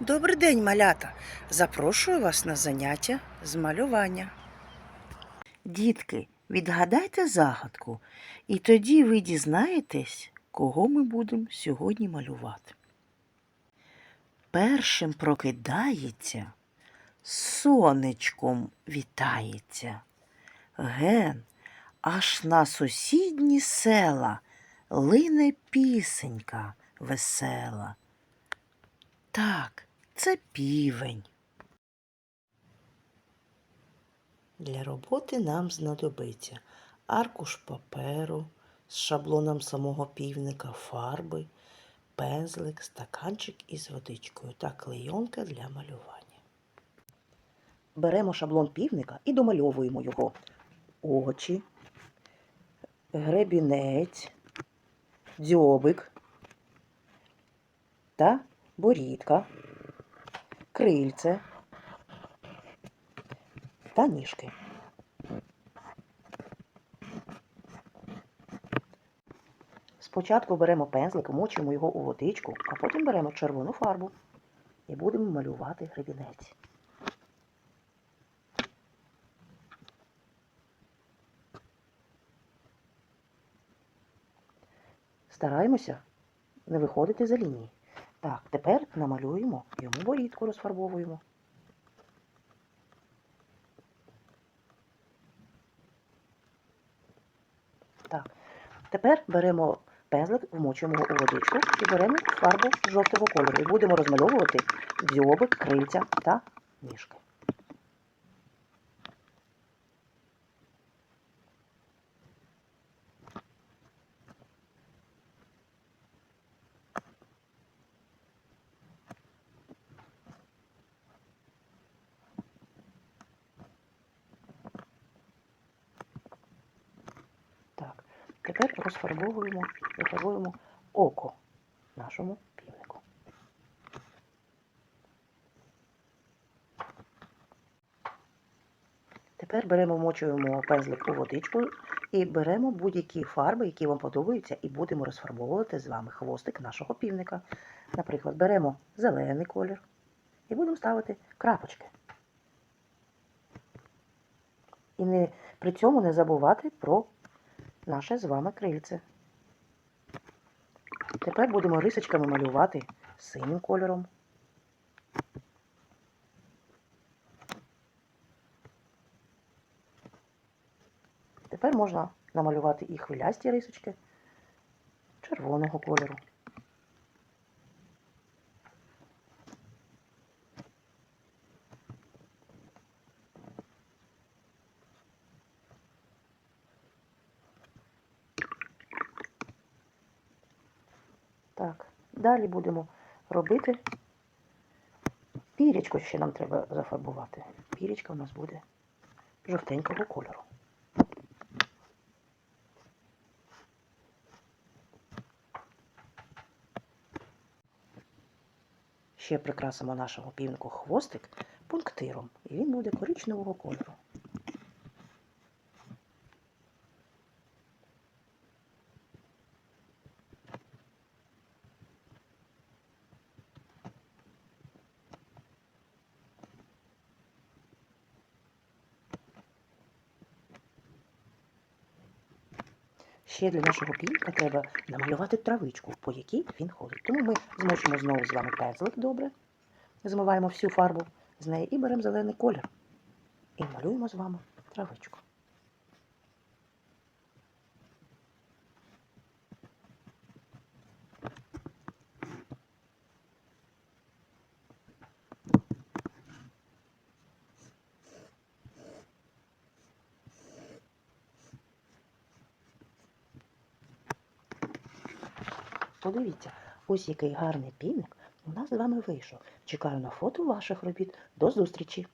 Добрий день, малята! Запрошую вас на заняття з малювання. Дітки, відгадайте загадку, і тоді ви дізнаєтесь, кого ми будемо сьогодні малювати. Першим прокидається, сонечком вітається. Ген, аж на сусідні села лине пісенька весела. Так, це півень. Для роботи нам знадобиться аркуш паперу з шаблоном самого півника, фарби, пензлик, стаканчик із водичкою та клейонка для малювання. Беремо шаблон півника і домальовуємо його очі, гребінець, дзьобик та борідка, крильце та ніжки. Спочатку беремо пензлик, вмочуємо його у водичку, а потім беремо червону фарбу і будемо малювати гребінець. Стараємося не виходити за лінії. Так, тепер намалюємо йому борідку, розфарбовуємо. Так, тепер беремо пензлик, вмочуємо його у водичку і беремо фарбу жовтого кольору. І будемо розмальовувати дзьобик, крильця та ніжки. Так, тепер розфарбовуємо, розфарбуємо око нашому півнику. Тепер беремо, вмочуємо пензлик у водичку і беремо будь-які фарби, які вам подобаються, і будемо розфарбовувати з вами хвостик нашого півника. Наприклад, беремо зелений колір і будемо ставити крапочки. І не, при цьому не забувати про наше з вами крильце. Тепер будемо рисочками малювати синім кольором. Тепер можна намалювати і хвилясті рисочки червоного кольору. Так, далі будемо робити пірічку ще нам треба зафарбувати. Пірічка у нас буде жовтенького кольору. Ще прикрасимо нашого півнику хвостик пунктиром, і він буде коричневого кольору. Ще для нашого півника треба намалювати травичку, по якій він ходить. Тому ми змочимо знову з вами пензлик добре, змиваємо всю фарбу з неї і беремо зелений колір. І малюємо з вами травичку. Подивіться, ось який гарний півник у нас з вами вийшов. Чекаю на фото ваших робіт. До зустрічі!